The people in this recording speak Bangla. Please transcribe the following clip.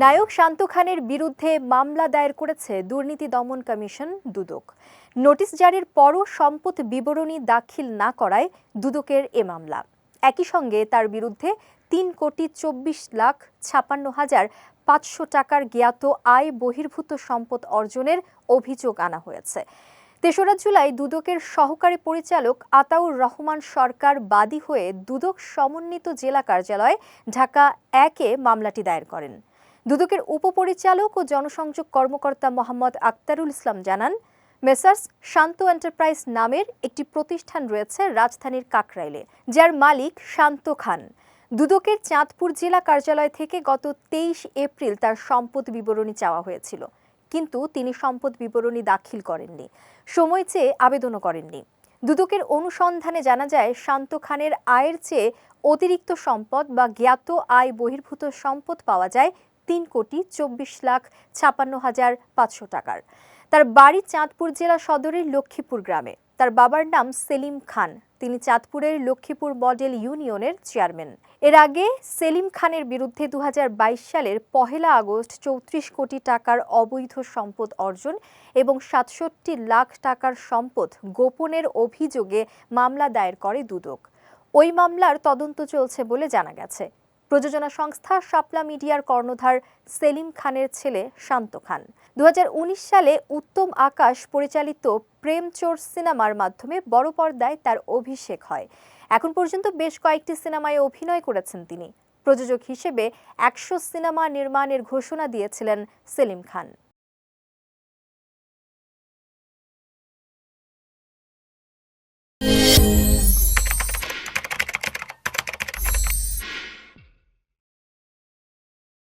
নায়ক শান্ত খানের বিরুদ্ধে মামলা দায়ের করেছে দুর্নীতি দমন কমিশন দুদক। নোটিশ জারির পরও সম্পদ বিবরণী দাখিল না করায় দুদকের এ মামলা। একই সঙ্গে তার বিরুদ্ধে তিন কোটি চব্বিশ লাখ ছাপান্ন হাজার পাঁচশো টাকার জ্ঞাত আয় বহির্ভূত সম্পদ অর্জনের অভিযোগ আনা হয়েছে। তেসরা জুলাই দুদকের সহকারী পরিচালক আতাউর রহমান সরকার বাদী হয়ে দুদক সমন্বিত জেলা কার্যালয় ঢাকা একে মামলাটি দায়ের করেন। দুদকের উপপরিচালক ও জনসংযোগ কর্মকর্তা মোহাম্মদ আক্তারুল ইসলাম জানান, মেসার্স শান্ত এন্টারপ্রাইজ নামের একটি প্রতিষ্ঠান রয়েছে রাজধানীর কাকরাইলে, যার মালিক শান্ত খান। দুদকের চাঁদপুর জেলা কার্যালয় থেকে গত তেইশ এপ্রিল তার সম্পদ বিবরণী চাওয়া হয়েছিল। কিন্তু তিনি সম্পদ বিবরণী দাখিল করেননি। সময় চেয়ে আবেদনও করেননি। দুদকের অনুসন্ধানে জানা যায়, শান্ত খানের আয়ের চেয়ে অতিরিক্ত সম্পদ বা জ্ঞাত আয় বহির্ভূত সম্পদ পাওয়া যায় তিন কোটি চব্বিশ লাখ ছাপান্ন হাজার পাঁচশো টাকার। তার বাড়ি চাঁদপুর জেলা সদরের লক্ষ্মীপুর গ্রামে। তার বাবার নাম সেলিম খান। তিনি চাঁদপুরের লক্ষ্মীপুর মডেল ইউনিয়নের চেয়ারম্যান। এর আগে সেলিম খানের বিরুদ্ধে দু হাজার বাইশ সালের পহেলা আগস্ট চৌত্রিশ কোটি টাকার অবৈধ সম্পদ অর্জন এবং সাতষট্টি লাখ টাকার সম্পদ গোপনের অভিযোগে মামলা দায়ের করে দুদক। ওই মামলার তদন্ত চলছে বলে জানা গেছে। প্রযোজনা সংস্থা শাপলা মিডিয়ার কর্ণধার সেলিম খানের ছেলে শান্ত খান। দু হাজার উনিশ সালে উত্তম আকাশ পরিচালিত প্রেম চোর সিনেমার মাধ্যমে বড় পর্দায় তার অভিষেক হয়। এখন পর্যন্ত বেশ কয়েকটি সিনেমায় অভিনয় করেছেন তিনি। প্রযোজক হিসেবে একশো সিনেমা নির্মাণের ঘোষণা দিয়েছিলেন সেলিম খান।